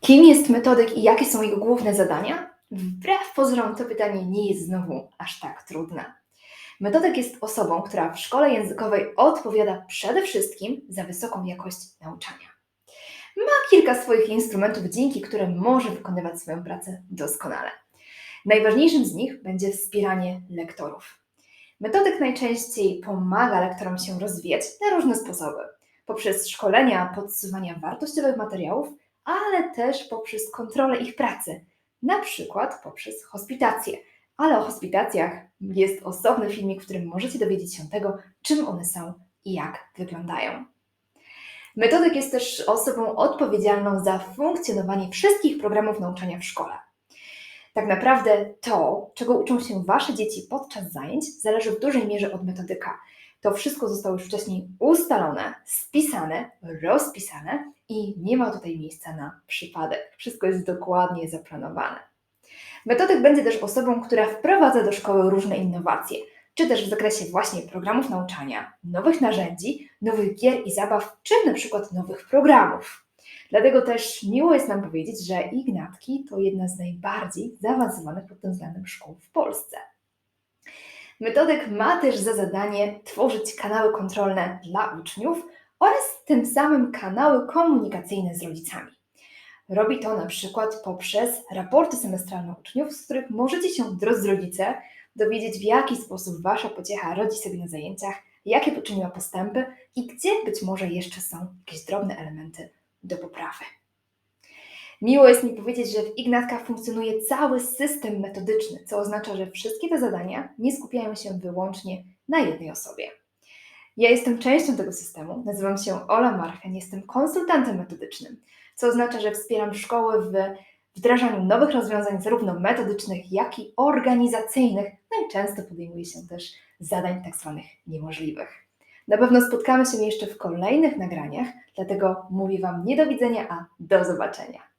Kim jest metodyk i jakie są jego główne zadania? Wbrew pozorom to pytanie nie jest znowu aż tak trudne. Metodyk jest osobą, która w szkole językowej odpowiada przede wszystkim za wysoką jakość nauczania. Ma kilka swoich instrumentów, dzięki którym może wykonywać swoją pracę doskonale. Najważniejszym z nich będzie wspieranie lektorów. Metodyk najczęściej pomaga lektorom się rozwijać na różne sposoby. Poprzez szkolenia, podsuwania wartościowych materiałów, ale też poprzez kontrolę ich pracy, na przykład poprzez hospitację. Ale o hospitacjach jest osobny filmik, w którym możecie dowiedzieć się tego, czym one są i jak wyglądają. Metodyk jest też osobą odpowiedzialną za funkcjonowanie wszystkich programów nauczania w szkole. Tak naprawdę to, czego uczą się Wasze dzieci podczas zajęć, zależy w dużej mierze od metodyka. To wszystko zostało już wcześniej ustalone, spisane, rozpisane i nie ma tutaj miejsca na przypadek. Wszystko jest dokładnie zaplanowane. Metodyk będzie też osobą, która wprowadza do szkoły różne innowacje, czy też w zakresie właśnie programów nauczania, nowych narzędzi, nowych gier i zabaw, czy na przykład nowych programów. Dlatego też miło jest nam powiedzieć, że Ignatki to jedna z najbardziej zaawansowanych pod tym względem szkół w Polsce. Metodyk ma też za zadanie tworzyć kanały kontrolne dla uczniów oraz tym samym kanały komunikacyjne z rodzicami. Robi to na przykład poprzez raporty semestralne uczniów, z których możecie się, drodzy rodzice, dowiedzieć, w jaki sposób Wasza pociecha rodzi sobie na zajęciach, jakie poczyniła postępy i gdzie być może jeszcze są jakieś drobne elementy do poprawy. Miło jest mi powiedzieć, że w Ignatkach funkcjonuje cały system metodyczny, co oznacza, że wszystkie te zadania nie skupiają się wyłącznie na jednej osobie. Ja jestem częścią tego systemu, nazywam się Ola Marchen, jestem konsultantem metodycznym, co oznacza, że wspieram szkoły w wdrażaniu nowych rozwiązań, zarówno metodycznych, jak i organizacyjnych. No i często podejmuje się też zadań tak zwanych niemożliwych. Na pewno spotkamy się jeszcze w kolejnych nagraniach, dlatego mówię Wam nie do widzenia, a do zobaczenia.